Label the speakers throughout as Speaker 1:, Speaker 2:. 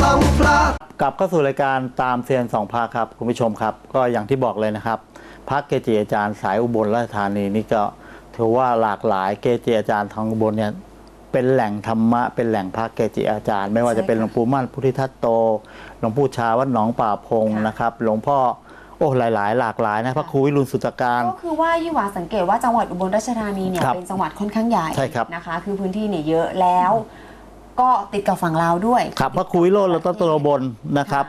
Speaker 1: สองพระ
Speaker 2: กลับเข้าสู่รายการตามเซียนสองพระครับคุณผู้ชมครับ ก็อย่างที่บอกเลยนะครับพระเกจิอาจารย์สายอุบลราชธานีนี่ก็ถือว่าหลากหลายเกจิอาจารย์ทางอุบลเนี่ยเป็นแหล่งธรรมะเป็นแหล่งพระเกจิอาจารย์ ไม่ว่าจะเป็นหลวงปู่มั่นพุทธิทัตโต หลวงปู่ชาวัดหนองป่าพง
Speaker 3: ค่ะ
Speaker 2: นะครับ หลวงพ่อโอ้หลาย ๆ หลากหลายนะพระครูวิรุณสุตการ
Speaker 3: ก็คือว่ายี่หวาสังเกตว่าจังหวัดอุบลราชธานีเนี่ย
Speaker 2: ครับ
Speaker 3: เป็นจังหวัดค่อนข้างใหญ่
Speaker 2: ใช่ครับ
Speaker 3: นะคะ คือพื้นที่เนี่ยเยอะแล้ว ก็ติดกับฝั่งลาวด้วย
Speaker 2: ครับพระครูวิโรจน์รัตนตโรบลนะครับ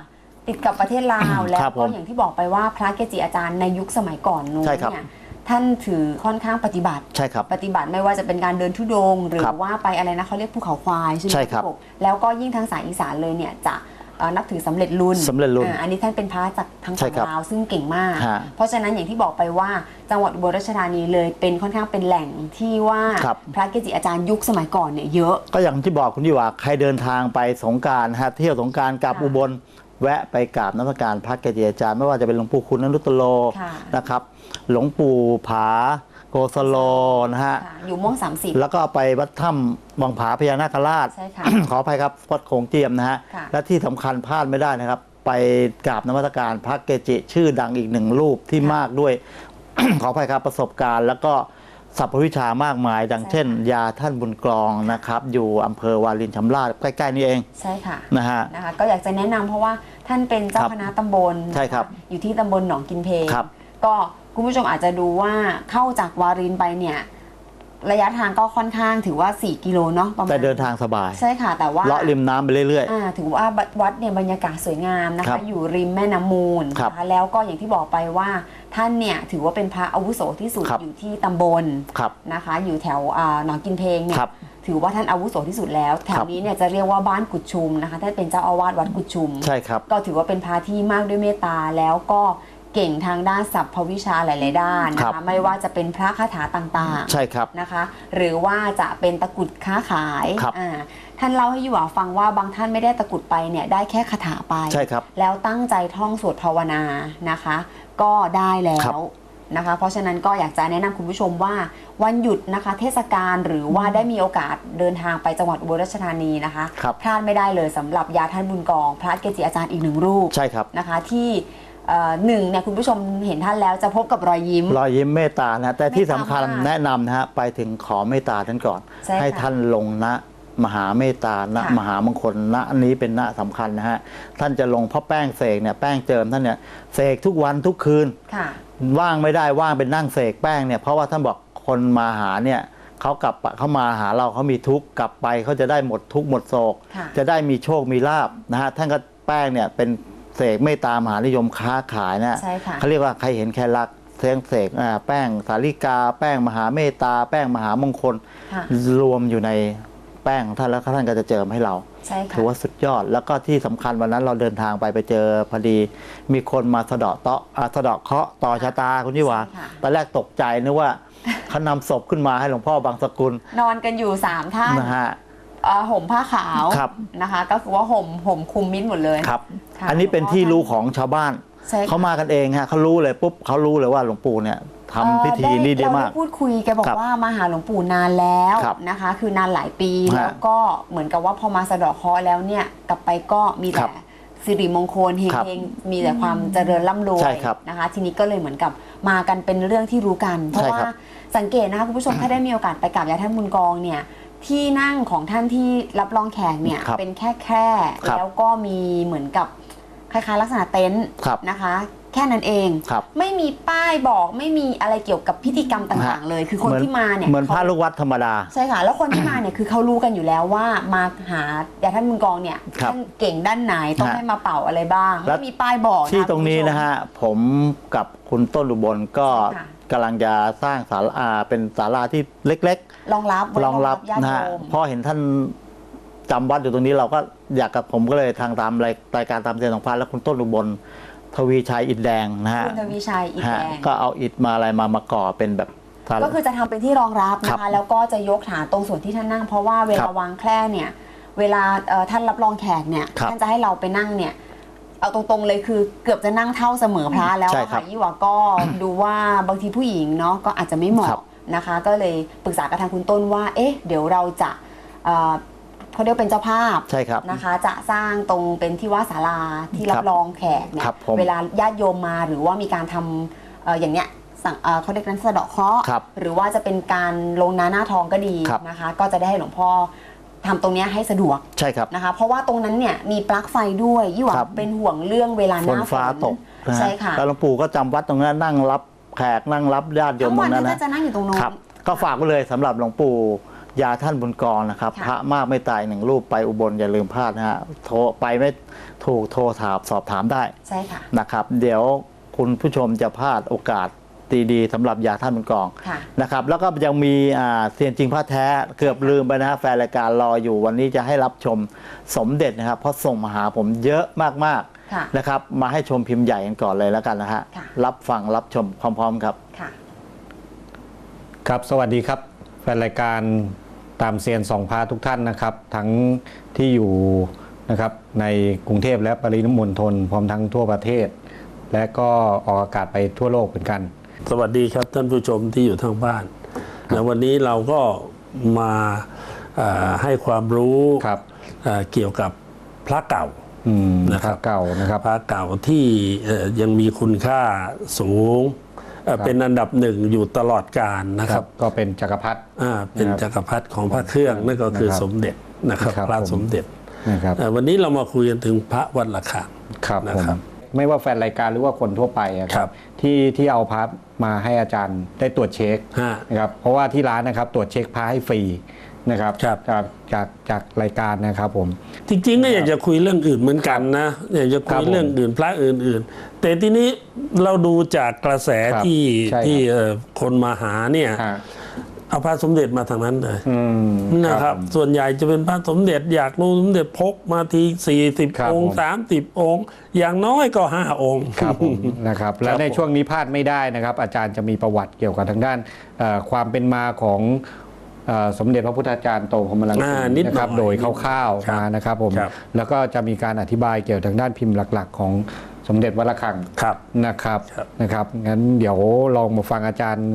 Speaker 3: ติดกับประเทศลาวแล้ว
Speaker 2: ครับผ
Speaker 3: ก็
Speaker 2: ม
Speaker 3: อย่างที่บอกไปว่าพระเกจิอาจารย์ในยุคสมัยก่อนนู้น
Speaker 2: ใช่ครับ
Speaker 3: เนี่ยท่านถือค่อนข้างปฏิบัติ
Speaker 2: ใช่ครับ
Speaker 3: ปฏิบัติไม่ว่าจะเป็นการเดินทุดงค์หรือ
Speaker 2: ครับ
Speaker 3: ว่าไปอะไรนะเขาเรียกภูเขาควายใช่ไหม
Speaker 2: ใช่ครับ
Speaker 3: พี่กแล้วก็ยิ่งทางสายอีสานเลยเนี่ยจะ เอ่อนับถือสำเร็จรุ่น
Speaker 2: สำเร็จรุ่น
Speaker 3: อ่าอันนี้ท่านเป็นพระจากทาง
Speaker 2: ใช่
Speaker 3: ฝั่ง
Speaker 2: ครับ
Speaker 3: ลาวซึ่งเก่งมาก
Speaker 2: ฮะ
Speaker 3: เพราะฉะนั้นอย่างที่บอกไปว่าจังหวัดอุบลราชธานีเลยเป็นค่อนข้างเป็นแหล่งที่ว่า
Speaker 2: ครับ
Speaker 3: พระเกจิอาจารย์ยุคสมัยก่อนเนี่ยเยอะ
Speaker 2: ก็อย่างที่บอกคุณยี่หว่าใครเดินทางไปสงกรารฮะเที่ยวสงกรารกลับ
Speaker 3: ค่ะ
Speaker 2: อุบล แวะไปกราบน้ำการพระเกจิอาจารย์ ไม่ว่าจะเป็นหลวงปู่คุณนรุตโล
Speaker 3: ค่ะ
Speaker 2: นะครับ หลวงปู่ผาโกสโลนะฮะ
Speaker 3: ค่ะอยู่ม่วง 30
Speaker 2: แล้วก็ไปวัดถ้ำวังผาพญานาคราช
Speaker 3: ใช่ค่ะ
Speaker 2: ขออภัยครับวัดโขงเจียมนะฮะ
Speaker 3: ค่ะ
Speaker 2: และที่สำคัญพลาดไม่ได้นะครับ ไปกราบนมัสการพระเกจิชื่อดังอีกหนึ่งรูปที่มากด้วย ขออภัยครับประสบการณ์ แล้วก็สัพพวิชามากมาย ดังเช่น ยาท่านบุญกรองนะครับ อยู่อำเภอวารินชำราบใกล้ๆนี่เอง
Speaker 3: ใช่ค่ะ
Speaker 2: นะฮะ
Speaker 3: นะคะก็อยากจะแนะนำเพราะว่าท่านเป็นเจ้า
Speaker 2: ครับ
Speaker 3: คณะตำบล
Speaker 2: ใช่ครับ
Speaker 3: อยู่ที่ตำบลหนองกินเพล
Speaker 2: ครับ
Speaker 3: ก็ คุณผู้ชมอาจจะดูว่าเข้าจากวารินไปเนี่ย ระยะทางก็ค่อนข้างถือว่า 4 กิโลเนาะประมาณ
Speaker 2: แต่เดินทางสบาย
Speaker 3: ใช่ค่ะ แต่ว่า
Speaker 2: เลาะริมน้ำไปเรื่อย
Speaker 3: อ่าถือว่าวัดเนี่ยบรรยากาศสวยงามนะ
Speaker 2: ครั
Speaker 3: คะ
Speaker 2: บ
Speaker 3: อยู่ริมแม่น้ำมูล
Speaker 2: ครับ
Speaker 3: นะคะแล้วก็อย่างที่บอกไปว่าท่านเนี่ยถือว่าเป็นพระอาวุโสที่สุด
Speaker 2: ครับ
Speaker 3: อยู่ที่ตำบล
Speaker 2: ๆ ครับ
Speaker 3: นะคะ อยู่แถวอ่าหนองกินเพลงเนี่ย
Speaker 2: ครับ
Speaker 3: ถือว่าท่านอาวุโสที่สุดแล้วแถ
Speaker 2: ครั
Speaker 3: ว
Speaker 2: บ
Speaker 3: นี้เนี่ยจะเรียกว่าบ้านกุดชุมนะคะท่านเป็นเจ้าอาวาสวัดกุดชุม
Speaker 2: ใช่ครับ
Speaker 3: ก็ถือว่าเป็นพระที่มากด้วยเมตตาแล้วก็ เก่งทางด้านศัพท์วิชาหลาย ๆ ด้านนะ
Speaker 2: ครั
Speaker 3: คะ
Speaker 2: บ
Speaker 3: ไม่ว่าจะเป็นพระคาถาต่าง
Speaker 2: ใช่ครับ
Speaker 3: ๆนะคะ หรือว่าจะเป็นตะกรุดค้าขาย
Speaker 2: ครับ
Speaker 3: อ่าท่านเล่าให้ยูหวาฟังว่าบางท่านไม่ได้ตะกรุดไปเนี่ยได้แค่คาถาไป
Speaker 2: ใช่ครับ
Speaker 3: แล้วตั้งใจท่องสวดภาวนานะคะ ก็ได้แล้
Speaker 2: ครั
Speaker 3: ว
Speaker 2: บ
Speaker 3: นะคะ เพราะฉะนั้นก็อยากจะแนะนำคุณผู้ชมว่าวันหยุดนะคะ เทศกาลหรือว่าได้มีโอกาสเดินทางไปจังหวัดอุบลราชธานีนะคะ
Speaker 2: ครับ
Speaker 3: พลาดไม่ได้เลยสำหรับยาท่านบุญกอง พระเกจิอาจารย์อีกหนึ่งรูป
Speaker 2: ใช่ครับ
Speaker 3: นะคะ ที่ เอ่อหนึ่งเนี่ยคุณผู้ชมเห็นท่านแล้วจะพบกับรอยยิ้ม
Speaker 2: รอยยิ้มเมตตานะแต่ที่สำคัญ
Speaker 3: เมตตามาก
Speaker 2: แนะนำนะฮะไปถึงขอเมตตาท่านก่อน
Speaker 3: ใช่ค่ะ
Speaker 2: ให้ท่านลงนะมหาเมตตานะ
Speaker 3: ค่ะ
Speaker 2: มหามงคลนะอันนี้เป็นนะสำคัญนะฮะท่านจะลงเพราะแป้งเสกเนี่ยแป้งเจิมท่านเนี่ยเสกทุกวันทุกคืน
Speaker 3: ค่ะ
Speaker 2: ว่างไม่ได้ว่างเป็นนั่งเสกแป้งเนี่ยเพราะว่าท่านบอกคนมาหาเนี่ยเขากลับเขามาหาเราเขามีทุกข์กลับไปเขาจะได้หมดทุกข์หมดโศก
Speaker 3: ค่ะ
Speaker 2: จะได้มีโชคมีลาบนะฮะท่านก็แป้งเนี่ยเป็น เสกเมตตามหานิยมค้าขายนะ
Speaker 3: ใช่ค่ะ
Speaker 2: เขาเรียกว่าใครเห็นแค่รักเสกเสกอ่าแป้งสาลิกา แป้งมหาเมตตา แป้งมหามงคล
Speaker 3: ค่ะ
Speaker 2: รวมอยู่ในแป้งของท่านแล้วท่านก็จะเจิมให้เรา
Speaker 3: ใช่ค่ะ
Speaker 2: ถือว่าสุดยอดแล้วก็ที่สำคัญวันนั้นเราเดินทางไปไปเจอพอดี มีคนมาสะเดาะเตาะอ่าสะเดาะเคราะห์ต่อชะตาคุณยี่หวา
Speaker 3: ใช่ค่ะ
Speaker 2: ตอนแรกตกใจนึกว่าเขานำศพขึ้นมาให้หลวงพ่อบางสกุล
Speaker 3: นอนกันอยู่3ท่าน
Speaker 2: นะฮะ
Speaker 3: เอ่อห่มผ้าขาว
Speaker 2: ครับ
Speaker 3: นะคะ ก็คือว่าห่มห่มคลุมมิดหมดเลย
Speaker 2: ครับ
Speaker 3: ค่ะ
Speaker 2: อันนี้เป็นที่รู้ของชาวบ้าน
Speaker 3: ใช่ค่ะ
Speaker 2: เขามากันเองฮะเขารู้เลยปุ๊บเขารู้เลยว่าหลวงปู่เนี่ยทำพิธี
Speaker 3: เอ่อ
Speaker 2: นี้ได้มาก
Speaker 3: เราพูดคุยแกบอก
Speaker 2: ครับ
Speaker 3: ว่ามาหาหลวงปู่นานแล้ว
Speaker 2: ครับ
Speaker 3: นะคะ คือนานหลายปี
Speaker 2: ฮะ
Speaker 3: แล้วก็เหมือนกับว่าพอมาสะเดาะเคราะห์แล้วเนี่ย กลับไปก็มี
Speaker 2: ค
Speaker 3: แต่
Speaker 2: รับ
Speaker 3: สิริมงคลเฮ
Speaker 2: ครับ
Speaker 3: งๆมีแต่ความเจริญร่ำรว
Speaker 2: ใช่
Speaker 3: ย
Speaker 2: ครับ
Speaker 3: นะคะ ทีนี้ก็เลยเหมือนกับมากันเป็นเรื่องที่รู้กัน เพราะ
Speaker 2: ใช่
Speaker 3: ว่า
Speaker 2: ครับ
Speaker 3: สังเกตนะคะคุณผู้ชมถ้าได้มีโอกาสไปกราบยาท่านบุญกองเนี่ย ที่นั่งของท่านที่รับรองแขกเนี่ย
Speaker 2: ครับ
Speaker 3: เป็นแค่แคร่
Speaker 2: ครับ
Speaker 3: แล้วก็มีเหมือนกับคล้ายๆ ลักษณะเต็นท์
Speaker 2: ครับ
Speaker 3: นะคะ แค่นั้นเอง
Speaker 2: ครับ
Speaker 3: ไม่มีป้ายบอกไม่มีอะไรเกี่ยวกับพิธีกรรมต่างๆ เลย คือคน
Speaker 2: เหมือน
Speaker 3: ที่มาเนี่ย
Speaker 2: เหมือนพระ
Speaker 3: ขา
Speaker 2: ลูกวัดธรรมดา
Speaker 3: ใช่ค่ะ แล้วคนที่มาเนี่ยคือเขารู้กันอยู่แล้วว่ามาหายาท่านมุนกองเนี่ย
Speaker 2: ครับ
Speaker 3: ท่านเก่งด้านไหนต้อง
Speaker 2: ฮะ
Speaker 3: ให้มาเป่าอะไรบ้าง
Speaker 2: แล้ว
Speaker 3: ไม่มีป้ายบอก
Speaker 2: ที่ตรงนี้
Speaker 3: คุณผู้ชม
Speaker 2: นะฮะ ผมกับคุณต้นอุบลก็
Speaker 3: ใช่ค่ะ
Speaker 2: กำลังจะสร้างศาลาเป็นศาลาที่เล็ก
Speaker 3: รองรับไว้
Speaker 2: ๆรองรับ
Speaker 3: ญาติ
Speaker 2: นะ
Speaker 3: โย
Speaker 2: ฮะ
Speaker 3: ม
Speaker 2: พอเห็นท่านจำวัดอยู่ตรงนี้เราก็อยากกับผมก็เลยทางตามรายรายการตามเสียงของพระและคุณต้นอุบลทวีชัยอินแดงนะฮะ
Speaker 3: คุณทวีชัยอีก
Speaker 2: ฮะ
Speaker 3: แดง
Speaker 2: ก็เอาอิฐมาอะไรมามาก่อเป็นแบบศาลา
Speaker 3: ก็คือจะทำเป็นที่รองรับนะ
Speaker 2: ครั
Speaker 3: คะ
Speaker 2: บ
Speaker 3: แล้วก็จะยกฐานตรงส่วนที่ท่านนั่ง เพราะว่าเว
Speaker 2: ค
Speaker 3: ลา
Speaker 2: รับ
Speaker 3: วางแคร่เนี่ย เวลาเอ่อท่านรับรองแขกเนี่ย
Speaker 2: ครับ
Speaker 3: ท่านจะให้เราไปนั่งเนี่ย เอาตรงๆเลยคือเกือบจะนั่งเท่าเสมอพระแล้ว
Speaker 2: ใช่
Speaker 3: อะ
Speaker 2: ครั
Speaker 3: ค่ะ
Speaker 2: บ
Speaker 3: ยี่หว่าก็ดูว่าบางทีผู้หญิงเนาะก็อาจจะไม่เห
Speaker 2: ครั
Speaker 3: มาะ
Speaker 2: บ
Speaker 3: นะคะ ก็เลยปรึกษากับทางคุณต้นว่า เอ๊ะ เดี๋ยวเราจะเอ่อเขาเรียกเป็นเจ้าภาพ
Speaker 2: ใช่ครับ
Speaker 3: นะคะจะสร้างตรงเป็นที่ว่าศาลาที่รั
Speaker 2: ครับบ
Speaker 3: รองแขกเนี่ย
Speaker 2: ครับผม
Speaker 3: เวลาญาติโยมมาหรือว่ามีการทำเอ่ออย่างเนี้ยสั่งเอ่อเขาเรียกนั้นสะเดาะเคราะห์
Speaker 2: ครับ
Speaker 3: หรือว่าจะเป็นการลงนาหน้าทองก็ดี
Speaker 2: ครับ
Speaker 3: นะคะ ก็จะได้ให้หลวงพ่อ ทำตรงเนี้ยให้สะดวก
Speaker 2: ใช่ครับ
Speaker 3: นะคะ เพราะว่าตรงนั้นเนี่ยมีปลั๊กไฟด้วยยี่หว่า
Speaker 2: ครับ
Speaker 3: เป็นห่วงเรื่องเวลาห
Speaker 2: ฝน
Speaker 3: น้าฝ
Speaker 2: ฟ้านตกนะฮะ
Speaker 3: ใช่ค่ะ
Speaker 2: แล้วหลวงปู่ก็จำวัดตรงนั้นนั่งรับแขกนั่งรับญาติโยม
Speaker 3: ทั้ง
Speaker 2: ตร
Speaker 3: วัน
Speaker 2: งนั้น
Speaker 3: ท่าน
Speaker 2: นะ
Speaker 3: ก็จะนั่งอยู่ตรงโน้น
Speaker 2: ครับ ก็ฝากไว้เลยสำหรับหลวงปู่ยาท่านบุญกรนะครับ
Speaker 3: ค่ะ
Speaker 2: พระมากไม่ตายหนึ่งรูปไปอุบลอย่าลืมพลาดนะฮะโทรไปไม่ถูกโทรถามสอบถามได้
Speaker 3: ใช่ค่ะ
Speaker 2: นะครับ เดี๋ยวคุณผู้ชมจะพลาดโอกาส ดีๆสำหรับยาท่านบุญกอง
Speaker 3: ค่ะ
Speaker 2: นะครับ แล้วก็ยังมีอ่าเซียนจริงพระแท้เกือบลืมไปนะฮะแฟนรายการรออยู่วันนี้จะให้รับชมสมเด็จนะครับ เพราะส่งมาหาผมเยอะมาก
Speaker 3: ค่ะ
Speaker 2: ๆนะครับ มาให้ชมพิมพ์ใหญ่กันก่อนเลยแล้วกันนะฮะ
Speaker 3: ค่ะ
Speaker 2: รับฟังรับชมพร้อมๆครับ
Speaker 3: ค่ะ
Speaker 1: ครับ สวัสดีครับ แฟนรายการตามเซียนสองพาทุกท่านนะครับ ทั้งที่อยู่นะครับในกรุงเทพและปริมณฑลพร้อมทั้งทั่วประเทศ และก็ออกอากาศไปทั่วโลกเหมือนกัน
Speaker 4: สวัสดีครับท่านผู้ชมที่อยู่ทางบ้านนะวันนี้เราก็มาเอ่อให้ความรู้
Speaker 1: ครับ
Speaker 4: เอ่อเกี่ยวกับพระเก่า
Speaker 1: อืม
Speaker 4: นะครับ
Speaker 1: พระเก่านะครับ
Speaker 4: พระเก่าที่เอ่อยังมีคุณค่าสูงเอ่อ
Speaker 1: ครับ
Speaker 4: เป็นอันดับหนึ่งอยู่ตลอดกาลนะ
Speaker 1: ค
Speaker 4: ค
Speaker 1: รั
Speaker 4: รั
Speaker 1: บบก็เป็นจักรพรรดิ
Speaker 4: อ่าเป็น
Speaker 1: นะครับ
Speaker 4: จักรพรรดิของพระเครื่องนั่นก็คือ
Speaker 1: นะครับ
Speaker 4: สมเด็จนะครับ
Speaker 1: ครับ
Speaker 4: พระ
Speaker 1: ผม
Speaker 4: สมเด็จ
Speaker 1: นะครับ
Speaker 4: เอ่อวันนี้เรามาคุยกันถึงพระวัดละคัง
Speaker 1: ครับ
Speaker 4: นะ
Speaker 1: ผม
Speaker 4: ครับ
Speaker 1: ไม่ว่าแฟนรายการหรือว่าคนทั่วไปอะค
Speaker 4: ครั
Speaker 1: รับบ ที่ที่เอาพระมาให้อาจารย์ได้ตรวจเช็ค
Speaker 4: ฮะ
Speaker 1: นะครับเพราะว่าที่ร้านนะครับตรวจเช็คพระให้ฟรีนะครับ
Speaker 4: ครับ
Speaker 1: จากจากจากรายการนะครับผม
Speaker 4: จริงๆก็อยากจะคุยเรื่องอื่นเหมือนกันนะอยากจะ
Speaker 1: ครั
Speaker 4: คุ
Speaker 1: บ
Speaker 4: ย
Speaker 1: ผม
Speaker 4: เรื่องอื่นพระอื่นๆ แต่ทีนี้เราดูจากกระแส
Speaker 1: ครับ
Speaker 4: ที่
Speaker 1: ใช่ครับ
Speaker 4: ที่เอ่อคนมาหาเนี่ย
Speaker 1: ฮะ
Speaker 4: เอาพระสมเด็จมาทางนั้นเลย
Speaker 1: อืม
Speaker 4: นะครับ
Speaker 1: ผม
Speaker 4: ส่วนใหญ่จะเป็นพระสมเด็จอยากรู้สมเด็จพกมาทีสี่สิบ
Speaker 1: ครับ
Speaker 4: องค์
Speaker 1: ผม
Speaker 4: สามสิบองค์ อย่างน้อยก็ห้าองค์
Speaker 1: ครับผมนะครับ แล้วใน
Speaker 4: ผม
Speaker 1: ช่วงนี้พลาดไม่ได้นะครับ อาจารย์จะมีประวัติเกี่ยวกับทางด้านเอ่อความเป็นมาของเอ่อสมเด็จพระพุทธาจารย์โตพรหมลัง
Speaker 4: อ่า
Speaker 1: สี
Speaker 4: นิดหน่อย
Speaker 1: นะครับ โดยคร่าว
Speaker 4: ครั
Speaker 1: ๆ
Speaker 4: บ
Speaker 1: มานะครับผม
Speaker 4: ครับ
Speaker 1: แล้วก็จะมีการอธิบายเกี่ยวทางด้านพิมพ์หลัก ๆ ของสมเด็จวัดระฆัง
Speaker 4: ครับ
Speaker 1: นะครับ
Speaker 4: ครับ
Speaker 1: นะครับ งั้นเดี๋ยวลองมาฟังอาจารย์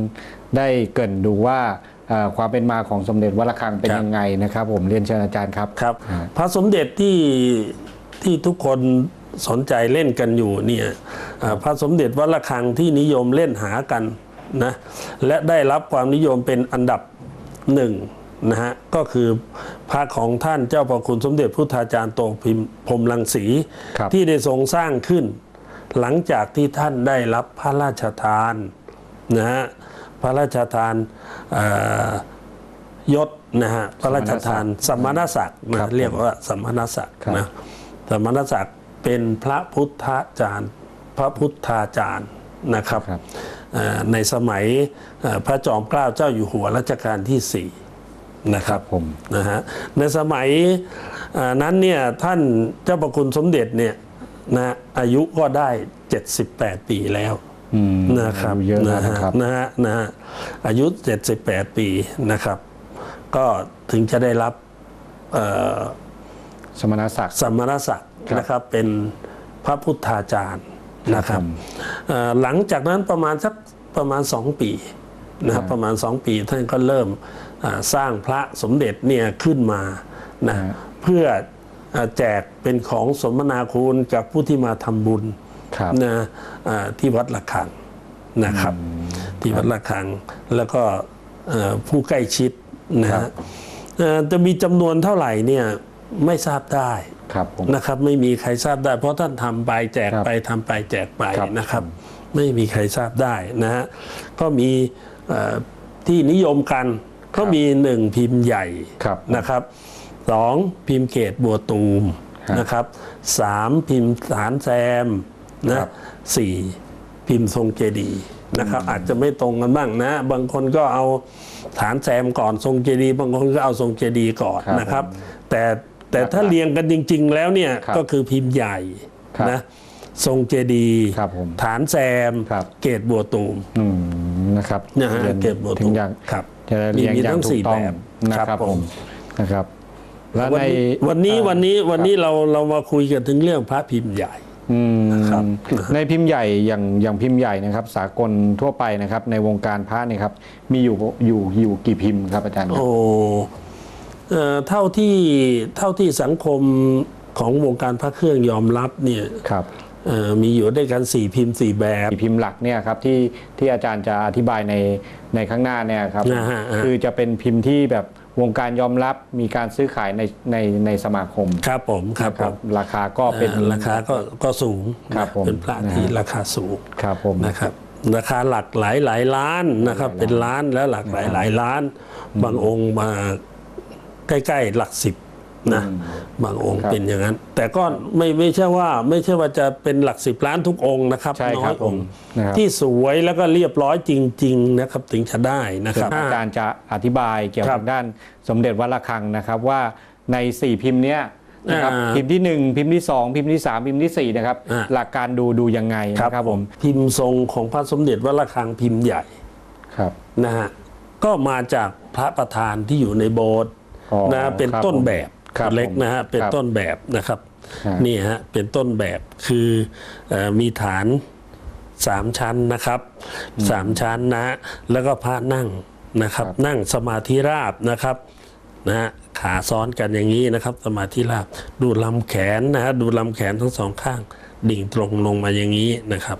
Speaker 1: ได้เกรินดูว่าเอ่อ ความเป็นมาของสมเด็จวัดระฆังเป็นยังไงนะครับ ผมเรียนเชิญอาจารย์ครับ
Speaker 4: ครับ
Speaker 1: อ่า
Speaker 4: พระสมเด็จที่ที่ทุกคนสนใจเล่นกันอยู่เนี่ยอ่าพระสมเด็จวัดระฆังที่นิยมเล่นหากันนะและได้รับความนิยมเป็นอันดับหนึ่งนะฮะก็คือพระของท่านเจ้าประคุณสมเด็จพุทธาจารย์โตพิมพ์พรหมลังสี
Speaker 1: ครับ
Speaker 4: ที่ได้ทรงสร้างขึ้น หลังจากที่ท่านได้รับพระราชทานนะฮะ พระราชทานเอ่อยศนะฮะพระราชทานสมณศักดิ์
Speaker 1: ครั
Speaker 4: นะ
Speaker 1: บ
Speaker 4: เรียกว่าสมณศักดิ์
Speaker 1: ครับ
Speaker 4: นะสมณศักดิ์เป็นพระพุทธาจารย์ พระพุทธาจารย์นะครับ
Speaker 1: ครับ
Speaker 4: เอ่อในสมัยเอ่อพระจอมเกล้าเจ้าอยู่หัวรัชกาลที่สี่นะค
Speaker 1: ค
Speaker 4: รั
Speaker 1: รั
Speaker 4: บบ
Speaker 1: ผม
Speaker 4: นะฮะในสมัยเอ่อนั้นเนี่ยท่านเจ้าประคุณสมเด็จเนี่ยนะอายุก็ได้ 78 ปีแล้ว
Speaker 1: อืม
Speaker 4: นะครับ
Speaker 1: อายุเยอะ
Speaker 4: นะ
Speaker 1: นะ
Speaker 4: ฮะ
Speaker 1: ครับ
Speaker 4: นะฮะนะฮะอายุ 78 ปีนะครับ ก็ถึงจะได้รับเอ่อ
Speaker 1: สมณศักดิ์
Speaker 4: สมณศักดิ์
Speaker 1: ครับ
Speaker 4: นะครับเป็นพระพุทธาจารย์นะครับ
Speaker 1: ผม
Speaker 4: เอ่อหลังจากนั้นประมาณสักประมาณสองปีนะครับประมาณสองปีท่านก็เริ่มอ่าสร้างพระสมเด็จเนี่ยขึ้นมานะ
Speaker 1: ฮะ
Speaker 4: เพื่ออ่าแจกเป็นของสมนาคุณกับผู้ที่มาทำบุญ
Speaker 1: ครับ
Speaker 4: นะอ่าที่วัดระฆังนะครับ ที่วัดระฆังแล้วก็เอ่อผู้ใกล้ชิดนะ
Speaker 1: ครั
Speaker 4: ฮะ
Speaker 1: บ
Speaker 4: เอ่อจะมีจำนวนเท่าไหร่เนี่ยไม่ทราบได้
Speaker 1: ครับผม
Speaker 4: นะครับ ไม่มีใครทราบได้ เพราะท่านทำไปแจก
Speaker 1: ครับ
Speaker 4: ไปทำไปแจกไป
Speaker 1: ครับ
Speaker 4: นะครับ ไม่มีใครทราบได้นะฮะก็มีเอ่อที่นิยมกันก็มีหนึ่งพิมพ์ใหญ่
Speaker 1: ครับ
Speaker 4: นะครับสองพิมพ์เกตบัวตูม
Speaker 1: ครับ
Speaker 4: นะครับสามพิมพ์สารแซม
Speaker 1: ค
Speaker 4: นะ
Speaker 1: รับ
Speaker 4: สี่พิมพ์ทรงเจดีย์นะครับอาจจะไม่ตรงกันบ้างนะ บางคนก็เอาฐานแซมก่อนทรงเจดีย์บางคนก็เอาทรงเจดีย์ก่อน
Speaker 1: ครับ
Speaker 4: นะครับ แต่แต่
Speaker 1: หลักๆ
Speaker 4: ถ้าเรียงกันจริง ๆ แล้วเนี่ย
Speaker 1: ครับ
Speaker 4: ก็คือพิมพ์ใหญ่
Speaker 1: ครับ
Speaker 4: นะทรงเจดีย์
Speaker 1: ครับผม
Speaker 4: ฐานแซม
Speaker 1: ครับ
Speaker 4: เกตบัวตูม
Speaker 1: อืมนะครับ
Speaker 4: นะฮะ
Speaker 1: รีย
Speaker 4: เก็บหมด
Speaker 1: ถึงอย่าง
Speaker 4: ครับ
Speaker 1: จะเรียง
Speaker 4: มี
Speaker 1: อย่า
Speaker 4: ทั้
Speaker 1: ง
Speaker 4: ง
Speaker 1: ถู
Speaker 4: สี่
Speaker 1: กต้อง
Speaker 4: แบบ
Speaker 1: นะค
Speaker 4: ครั
Speaker 1: รับบผ
Speaker 4: ผมม
Speaker 1: นะครับ แล้ว
Speaker 4: วัน
Speaker 1: ใน
Speaker 4: นี้วันนี้
Speaker 1: อ่า
Speaker 4: วันนี้วันนี้
Speaker 1: ครับ
Speaker 4: วันนี้เราเรามาคุยกันถึงเรื่องพระพิมพ์ใหญ่
Speaker 1: อืม
Speaker 4: นะครับ
Speaker 1: ในพิมพ์ใหญ่อย่างอย่างพิมพ์ใหญ่นะครับ สากลทั่วไปนะครับ ในวงการพระเนี่ยครับ มีอยู่อยู่อยู่กี่พิมพ์ครับอาจารย์ครับ
Speaker 4: โอ้เอ่อเท่าที่เท่าที่สังคมของวงการพระเครื่องยอมรับเนี่ย
Speaker 1: ครับ
Speaker 4: เอ่อมีอยู่ด้วยกันสี่พิมพ์สี่แบบ
Speaker 1: พิมพ์หลักเนี่ยครับที่ที่อาจารย์จะอธิบายในในข้างหน้าเนี่ยครับ
Speaker 4: อ่าฮะอ่า
Speaker 1: คือจะเป็นพิมพ์ที่แบบ วงการยอมรับมีการซื้อขายในในในสมาคม
Speaker 4: ครับผมครับ
Speaker 1: นะ
Speaker 4: ผม
Speaker 1: ราคาก็เป็น
Speaker 4: เอ่อราคาก็ก็สูง
Speaker 1: ครับ
Speaker 4: นะ
Speaker 1: ผม
Speaker 4: เป็นพระ
Speaker 1: นะฮะ
Speaker 4: ที่ราคาสูง
Speaker 1: ครับผม
Speaker 4: นะครับราคาหลักหลายหลายล้านนะครับ
Speaker 1: หลายล้าน
Speaker 4: เป็นล้านแล้วหลักหลายหลายล้าน บางองค์มาใกล้ ๆ หลักสิบ นะบางองค์
Speaker 1: ครับ
Speaker 4: เป็นอย่างนั้น แต่ก็ไม่ไม่ใช่ว่าไม่ใช่ว่าจะเป็นหลักสิบล้านทุกองค์นะครับ
Speaker 1: ใช่
Speaker 4: น้
Speaker 1: ค
Speaker 4: อ
Speaker 1: รับ
Speaker 4: ยองค์
Speaker 1: ผมนะครับ
Speaker 4: ที่สวยแล้วก็เรียบร้อยจริง ๆ นะครับ ถึงจะได้นะค
Speaker 1: ส่ว
Speaker 4: รับ
Speaker 1: นอาจารย์จะอธิบายเกี่ยว
Speaker 4: ครั
Speaker 1: กับบด้านสมเด็จวัดระฆังนะครับว่าใน 4 พิมพ์เนี้ยนะครับ
Speaker 4: อ่า
Speaker 1: พิมพ์ที่ 1 พิมพ์ที่ 2 พิมพ์ที่ 3 พิมพ์ที่ 4 นะครับ
Speaker 4: อ่า
Speaker 1: หลักการดูดูยังไงนะครับผม
Speaker 4: พิมพ์ทรงของพระสมเด็จวัดระฆังพิมพ์ใหญ่
Speaker 1: ครับ
Speaker 4: นะฮะก็มาจากพระประธานที่อยู่ในโบสถ์
Speaker 1: อ๋อ
Speaker 4: นะเป็น
Speaker 1: ครับ
Speaker 4: ต้นแบบ
Speaker 1: ครับ
Speaker 4: เล็ก
Speaker 1: ผม
Speaker 4: นะฮะเป็น
Speaker 1: ครับ
Speaker 4: ต้นแบบนะครับ
Speaker 1: ฮะ
Speaker 4: นี่ฮะเป็นต้นแบบคือเออมีฐานสามชั้นนะครับสามชั้นนะฮะแล้วก็พระนั่งนะครับ นั่งสมาธิราบนะครับนะฮะขาซ้อนกันอย่างนี้นะครับ สมาธิราบดูลำแขนนะฮะดูลำแขนทั้งสองข้าง ดิ่งตรงลงมาอย่างนี้นะครับ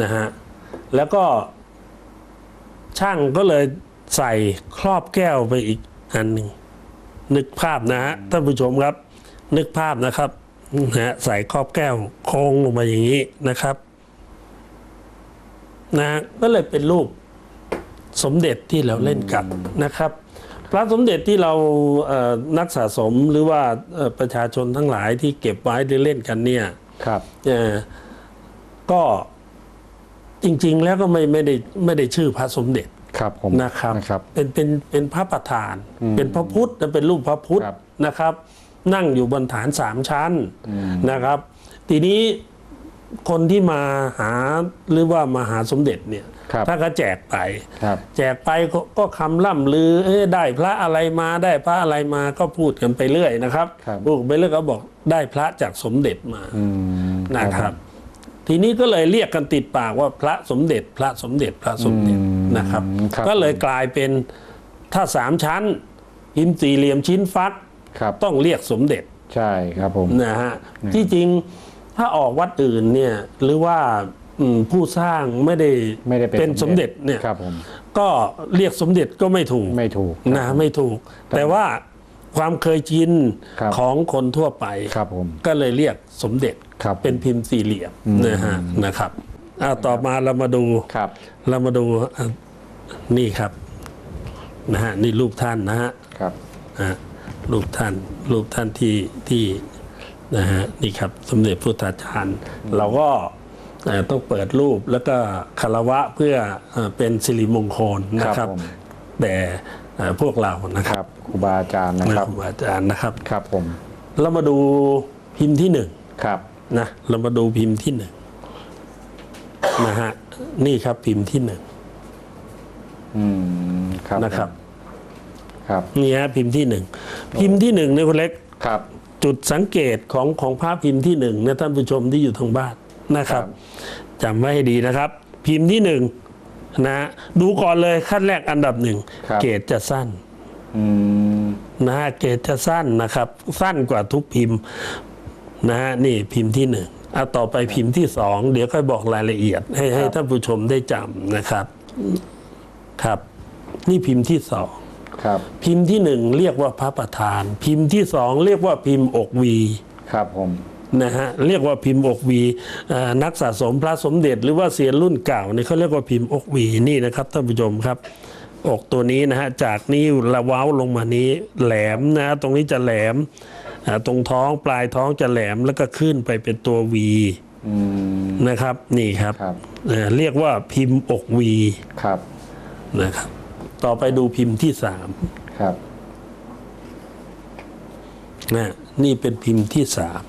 Speaker 4: นะฮะแล้วก็ช่างก็เลยใส่ครอบแก้วไปอีกอันหนึ่ง นึกภาพนะฮะท่านผู้ชมครับ นึกภาพนะครับนะฮะใส่ครอบแก้วโค้งลงมาอย่างนี้นะครับนะฮะก็เลยเป็นรูปสมเด็จที่เราเล่นกันนะครับ พระสมเด็จที่เราเอ่อนักสะสมหรือว่าเอ่อประชาชนทั้งหลายที่เก็บไว้ได้เล่นกันเนี่ย
Speaker 1: ครับ
Speaker 4: เอ่อก็จริง ๆ แล้วก็ไม่ไม่ได้ไม่ได้ชื่อพระสมเด็จ
Speaker 1: ครับผม
Speaker 4: นะครับ
Speaker 1: นะครับ
Speaker 4: เป็นเป็นเป็นพระประธาน เป็นพระพุทธนะเป็นรูปพระพุทธ
Speaker 1: ครับ
Speaker 4: นะครับ นั่งอยู่บนฐานสามชั้นนะครับ ทีนี้คนที่มาหาหรือว่ามาหาสมเด็จเนี่ย
Speaker 1: ครับ
Speaker 4: ถ้าก็แจกไป
Speaker 1: ครับ
Speaker 4: แจกไปก็ก็คำล่ำลือเอ้ได้พระอะไรมาได้พระอะไรมาก็พูดกันไปเรื่อยนะครับ
Speaker 1: ครับ
Speaker 4: พูดไปเรื่อยก็บอกได้พระจากสมเด็จมา
Speaker 1: อืม
Speaker 4: นะครับ ทีนี้ก็เลยเรียกกันติดปากว่าพระสมเด็จพระสมเด็จพระสมเด็จ
Speaker 1: อืม
Speaker 4: นะครับ
Speaker 1: ครับ
Speaker 4: ก็เลยกลายเป็นถ้าสามชั้นพิมพ์สี่เหลี่ยมชิ้นฟัก
Speaker 1: ครับ
Speaker 4: ต้องเรียกสมเด็จ
Speaker 1: ใช่ครับผม
Speaker 4: นะฮะที่จริงถ้าออกวัดอื่นเนี่ยหรือว่าอืมผู้สร้างไม่ได้
Speaker 1: ไม่ได้เป็น
Speaker 4: เป็นสมเด็จเนี่ย
Speaker 1: ครับผม
Speaker 4: ก็เรียกสมเด็จก็ไม่ถูก
Speaker 1: ไม่ถูก
Speaker 4: นะไม่ถูก แต่ว่าความเคยชิน
Speaker 1: ครับ
Speaker 4: ของคนทั่วไป
Speaker 1: ครับผม
Speaker 4: ก็เลยเรียกสมเด็จ
Speaker 1: ครับ
Speaker 4: เป็นพิมพ์สี่เหลี่ยมนะฮะนะครับ อ่าต่อมาเรามาดู
Speaker 1: ครับ
Speaker 4: เรามาดูอะนี่ครับนะฮะนี่รูปท่านนะฮะ
Speaker 1: ครับ
Speaker 4: อะรูปท่านรูปท่านที่ที่นะฮะนี่ครับสมเด็จพุทธาจารย์ เราก็เอ่อต้องเปิดรูปแล้วก็คารวะเพื่อเอ่อเป็นสิริมงคลนะค
Speaker 1: ครั
Speaker 4: รับบ
Speaker 1: ผม
Speaker 4: แต่เอ่อพวกเรานะค
Speaker 1: ครับรับครูบาอาจารย์นะ
Speaker 4: นะ
Speaker 1: ค
Speaker 4: ค
Speaker 1: รั
Speaker 4: รับบอาจารย์นะครับ
Speaker 1: ครับผม
Speaker 4: เรามาดูพิมพ์ที่หนึ่ง
Speaker 1: ครับ
Speaker 4: นะเรามาดูพิมพ์ที่หนึ่ง นะฮะนี่ครับพิมพ์ที่หนึ่ง
Speaker 1: อืมครับ
Speaker 4: นะครับ
Speaker 1: ครับ
Speaker 4: นี่ฮะพิมพ์ที่หนึ่งพิมพ์ที่หนึ่งเนี่ยคุณเล็ก
Speaker 1: ครับ
Speaker 4: จุดสังเกตของของภาพพิมพ์ที่หนึ่งนะท่านผู้ชมที่อยู่ทางบ้านนะครับจำไว้ให้ดีนะครับ พิมพ์ที่หนึ่งนะ ดูก่อนเลยขั้นแรกอันดับหนึ่ง
Speaker 1: ครับ
Speaker 4: เกรดจะสั้น
Speaker 1: อืม
Speaker 4: นะฮะเกรดจะสั้นนะครับ สั้นกว่าทุกพิมพ์นะฮะนี่พิมพ์ที่หนึ่ง เอาต่อไปพิมพ์ที่สองเดี๋ยวค่อยบอกรายละเอียด ให้ให้ท่านผู้ชมได้จำนะครับ ครับ นี่พิมพ์ที่สอง
Speaker 1: ครับ
Speaker 4: พิมพ์ที่หนึ่งเรียกว่าพระประธาน พิมพ์ที่สองเรียกว่าพิมพ์อกวี
Speaker 1: ครับผม
Speaker 4: นะฮะเรียกว่าพิมพ์อกวีเอ่อนักสะสมพระสมเด็จ หรือว่าเสียนรุ่นเก่าเนี่ยเขาเรียกว่าพิมพ์อกวีนี่นะครับท่านผู้ชมครับอกตัวนี้นะฮะจากนี้ละเว้าลงมานี้แหลมนะตรงนี้จะแหลมอ่า ตรงท้องปลายท้องจะแหลมแล้วก็ขึ้นไปเป็นตัววี
Speaker 1: อืม
Speaker 4: นะครับ นี่ครับ
Speaker 1: ครับ
Speaker 4: เอ่อเรียกว่าพิมพ์อกวี
Speaker 1: ครับ
Speaker 4: นะครับ ต่อไปดูพิมพ์ที่สาม
Speaker 1: ครับ
Speaker 4: นะนี่เป็นพิมพ์ที่สาม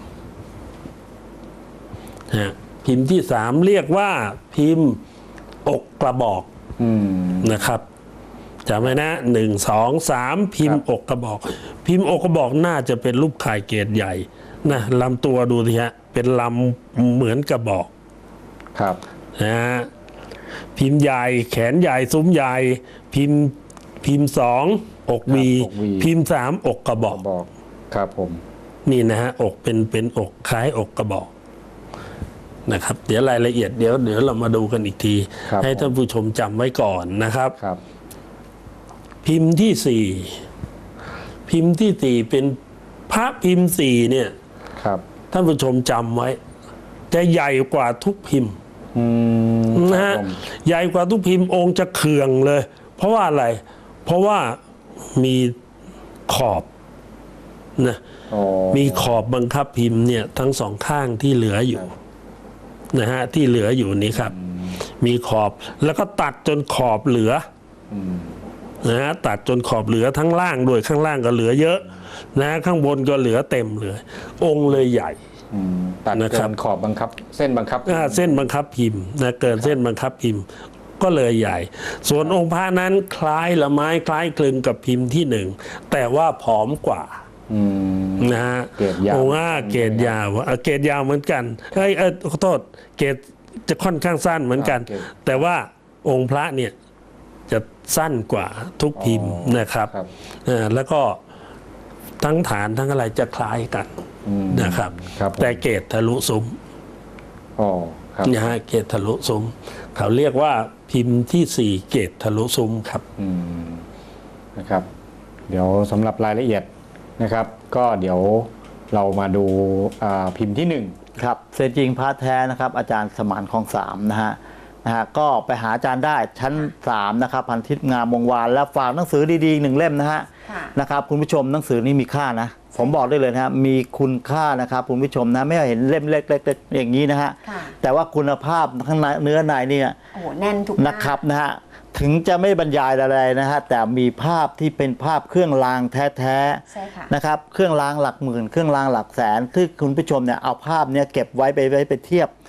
Speaker 4: นะพิมพ์ที่สามเรียกว่าพิมพ์อกกระบอก
Speaker 1: อืม
Speaker 4: นะครับ จำไว้นะหนึ่งสองสามพิมพ์อกกระบอก พิมพ์อกกระบอกน่าจะเป็นรูปข่ายเกตใหญ่นะลำตัวดูสิฮะเป็นลำเหมือนกระบอก
Speaker 1: ครับ
Speaker 4: นะฮะพิมพ์ใหญ่แขนใหญ่ซุ้มใหญ่ พิมพ์พิมพ์สองอกวี
Speaker 1: อกวี
Speaker 4: พิมพ์สามอกกระบอก
Speaker 1: บอกครับผม
Speaker 4: นี่นะฮะอกเป็นเป็นอกคล้ายอกกระบอกนะครับ เดี๋ยวรายละเอียดเดี๋ยวเดี๋ยวเรามาดูกันอีกที
Speaker 1: ครับ
Speaker 4: ให้ท่านผู้ชมจำไว้ก่อนนะครับ
Speaker 1: ครับ
Speaker 4: พิมพ์ที่สี่พิมพ์ที่สี่เป็นพระพิมพ์สี่เนี่ย
Speaker 1: ครับ
Speaker 4: ท่านผู้ชมจำไว้ จะใหญ่กว่าทุกพิมพ์
Speaker 1: อืม
Speaker 4: นะ
Speaker 1: ครั
Speaker 4: ฮะ
Speaker 1: บผม
Speaker 4: ใหญ่กว่าทุกพิมพ์องค์จะเคืองเลย เพราะว่าอะไร เพราะว่ามีขอบนะ
Speaker 1: อ๋อ
Speaker 4: มีขอบบังคับพิมพ์เนี่ยทั้งสองข้างที่เหลืออยู่นะฮะที่เหลืออยู่นี้ครับ มีขอบแล้วก็ตัดจนขอบเหลืออ นะฮะตัดจนขอบเหลือทั้งล่างด้วยข้างล่างก็เหลือเยอะนะข้างบนก็เหลือเต็มเลย องค์เลยใหญ่
Speaker 1: อืมตัด
Speaker 4: นะค
Speaker 1: เกิ
Speaker 4: รับ
Speaker 1: นขอบบังคับ เส้นบังคับ
Speaker 4: อ่าเส้นบังคับพิมพ์นะเกินเส้นบังคับพิมพ์ ก็เลยใหญ่ ส่วนองค์พระนั้นคล้ายละไม้คล้ายคลึงกับพิมพ์ที่หนึ่งแต่ว่าผอมกว่า
Speaker 1: อืม
Speaker 4: นะฮะ
Speaker 1: เกรดยาว
Speaker 4: โอ้อ่าเกรดยาวอะเกรดยาวเหมือนกันเอ้ยเอยขอโทษเกรดจะค่อนข้างสั้นเหมือนกัน
Speaker 1: อ่าเกรด
Speaker 4: แต่ว่าองค์พระเนี่ย จะสั้นกว่าทุกพิมพ์นะครับ
Speaker 1: ครับ
Speaker 4: เออแล้วก็ทั้งฐานทั้งอะไรจะคล้ายกัน
Speaker 1: อืม
Speaker 4: นะครับ
Speaker 1: ครับผม
Speaker 4: แต่เกรดทะลุซุ้ม
Speaker 1: อ๋อครับ
Speaker 4: นะฮะเกรดทะลุซุ้ม เขาเรียกว่าพิมพ์ที่สี่เกรดทะลุซุ้มครับ
Speaker 1: อืมนะครับ เดี๋ยวสำหรับรายละเอียดนะครับ ก็เดี๋ยวเรามาดูอ่าพิมพ์ที่หนึ่ง
Speaker 2: ครับเซนจริงพระแท้นะครับ อาจารย์สมานของสามนะฮะ นะฮะก็ไปหาอาจารย์ได้ชั้น 3 นะครับ พันทิพย์งามวงวานแล้วฝากหนังสือดีๆอีกหนึ่งเล่มนะฮะ
Speaker 3: ค่ะ
Speaker 2: นะครับคุณผู้ชมหนังสือนี้มีค่านะ ผมบอกได้เลยนะฮะมีคุณค่านะครับคุณผู้ชมนะไม่ว่าเห็นเล่มเล็กๆอย่างนี้นะฮะ
Speaker 3: ค่ะ
Speaker 2: แต่ว่าคุณภาพข้างในเนื้อในเนี่ย
Speaker 3: โอ้โหแน่นทุกหา
Speaker 2: นะครับนะฮะถึงจะไม่บรรยายอะไรนะฮะแต่มีภาพที่เป็นภาพเครื่องรางแท้
Speaker 3: ใช่ค่ะ
Speaker 2: ๆนะครับเครื่องรางหลักหมื่น เครื่องรางหลักแสนที่คุณผู้ชมเนี่ยเอาภาพเนี่ยเก็บไว้ไปไว้ไปเทียบ